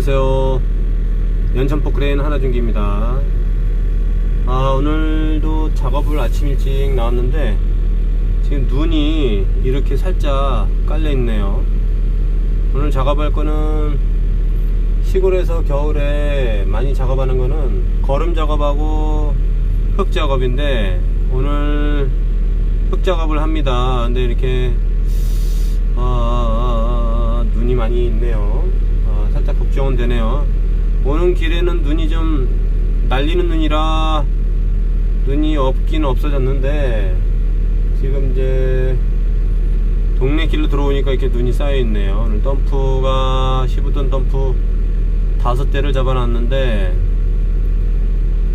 안녕하세요. 연천포 크레인 하나중기입니다. 아, 오늘도 작업을 아침 일찍 나왔는데, 지금 눈이 이렇게 살짝 깔려 있네요. 오늘 작업할 거는 시골에서 겨울에 많이 작업하는 거는 거름 작업하고 흙 작업인데, 오늘 흙 작업을 합니다. 근데 이렇게, 아, 아, 아, 눈이 많이 있네요. 걱정은 되네요. 오는 길에는 눈이 좀 날리는 눈이라 눈이 없긴 없어졌는데 지금 이제 동네 길로 들어오니까 이렇게 눈이 쌓여 있네요. 오늘 덤프가 15톤 덤프 다섯 대를 잡아놨는데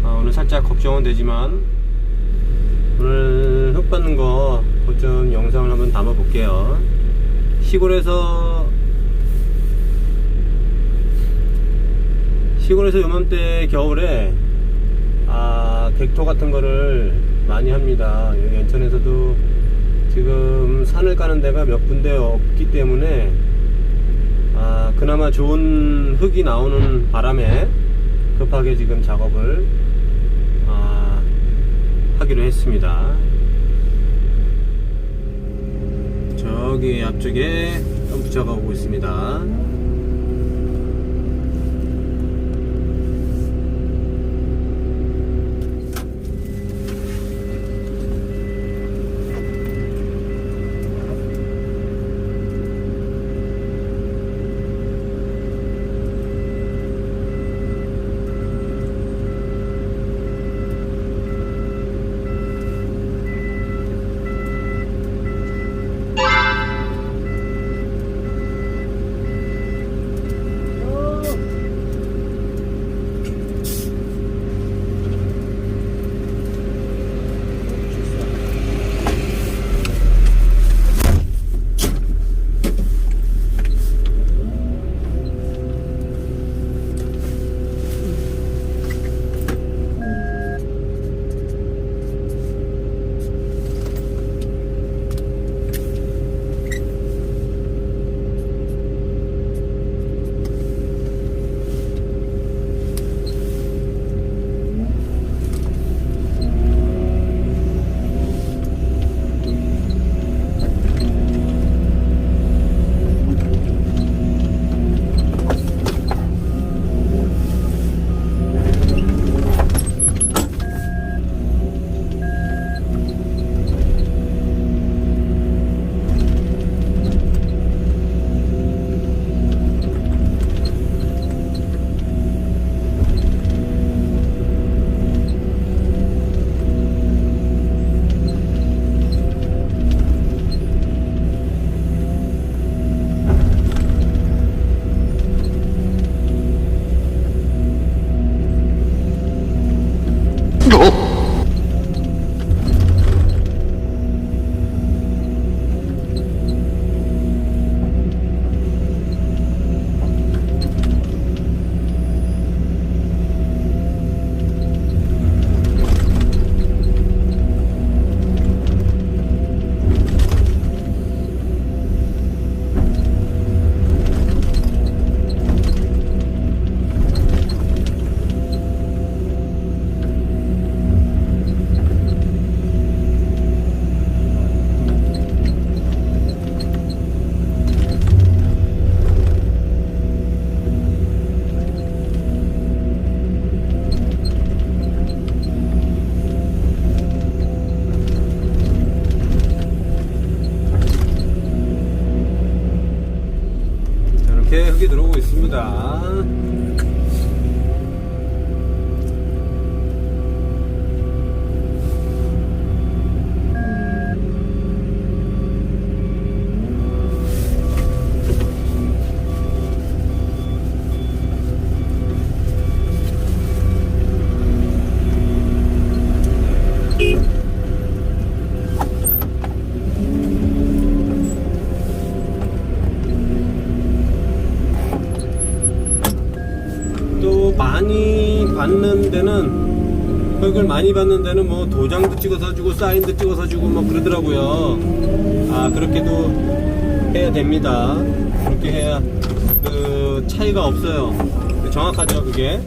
아, 오늘 살짝 걱정은 되지만 오늘 흙 받는 거그좀 영상을 한번 담아 볼게요. 시골에서 시골에서 요맘때 겨울에 아 객토 같은 거를 많이 합니다. 여기 연천에서도 지금 산을 까는 데가 몇 군데 없기 때문에 아 그나마 좋은 흙이 나오는 바람에 급하게 지금 작업을 아, 하기로 했습니다. 저기 앞쪽에 덤프 작업하고 있습니다. 흙을 많이 받는 데는 뭐 도장도 찍어서 주고 사인도 찍어서 주고 뭐 그러더라고요. 아 그렇게도 해야 됩니다. 그렇게 해야 그 차이가 없어요. 정확하죠, 그게.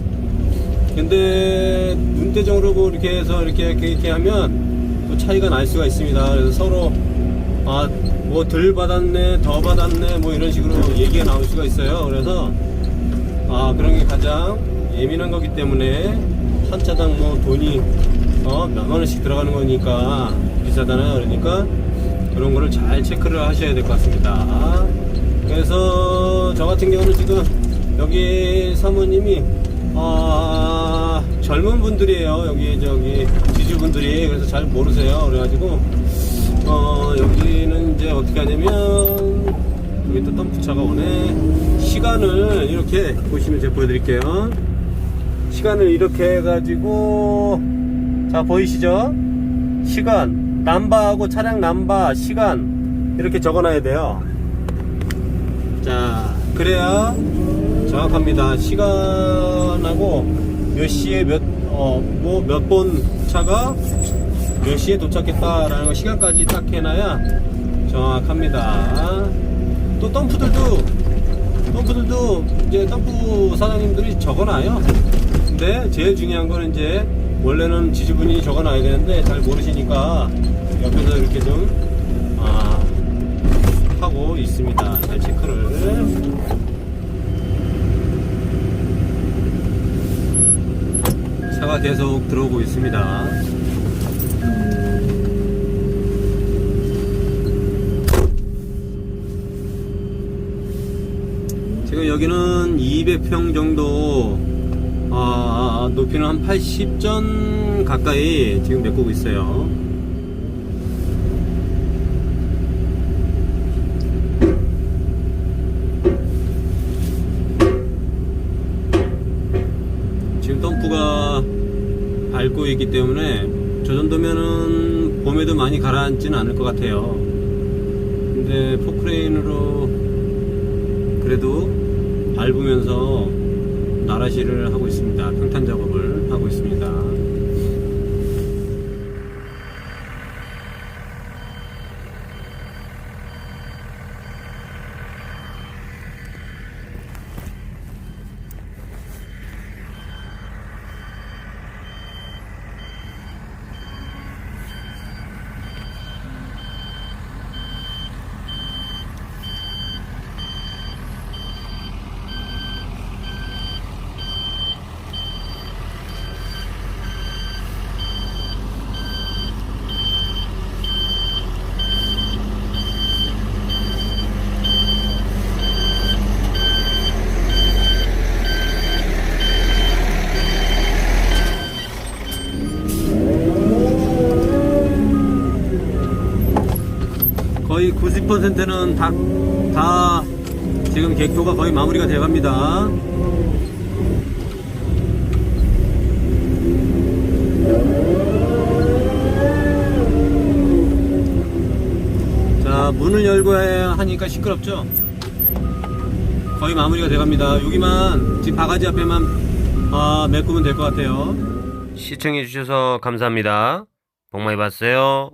근데 눈대중으로 뭐 이렇게 해서 이렇게, 이렇게 하면 또 차이가 날 수가 있습니다. 그래서 서로 아 뭐 덜 받았네, 더 받았네, 뭐 이런 식으로 얘기가 나올 수가 있어요. 그래서 아 그런 게 가장 예민한 거기 때문에 한 차당 뭐 돈이 어 몇 만 원씩 들어가는 거니까 비싸잖아요. 그러니까 그런 거를 잘 체크를 하셔야 될 것 같습니다. 그래서 저 같은 경우는 지금 여기 사모님이 아 젊은 분들이에요. 여기 저기 지주분들이 그래서 잘 모르세요. 그래가지고 어 여기는 이제 어떻게 하냐면 여기 또 덤프차가 오네. 시간을 이렇게 보시면 제가 보여드릴게요. 시간을 이렇게 해가지고 자 보이시죠? 시간 남바하고 차량 남바 시간 이렇게 적어놔야 돼요. 자 그래야 정확합니다. 시간하고 몇 시에 몇 어 뭐 몇 번 차가 몇 시에 도착했다라는 거 시간까지 딱 해놔야 정확합니다. 또 덤프들도 덤프들도 이제 덤프 사장님들이 적어놔요. 근데 제일 중요한 거는 이제 원래는 지주분이 적어놔야 되는데 잘 모르시니까 옆에서 이렇게 좀 아, 하고 있습니다. 잘 체크를. 차가 계속 들어오고 있습니다. 지금 여기는 200평 정도 아, 높이는 한 80전 가까이 지금 메꾸고 있어요. 지금 덤프가 밟고 있기 때문에 저 정도면은 봄에도 많이 가라앉지는 않을 것 같아요. 근데 포크레인으로 그래도 밟으면서 나라시를 하고 있습니다. 평탄 작업을 하고 있습니다. 거의 90%는 다, 다 지금 객도가 거의 마무리가 되어 갑니다. 자, 문을 열고 하니까 시끄럽죠? 거의 마무리가 되어 갑니다. 여기만, 지금 바가지 앞에만, 아, 메꾸면 될 것 같아요. 시청해주셔서 감사합니다. 복 많이 봤어요.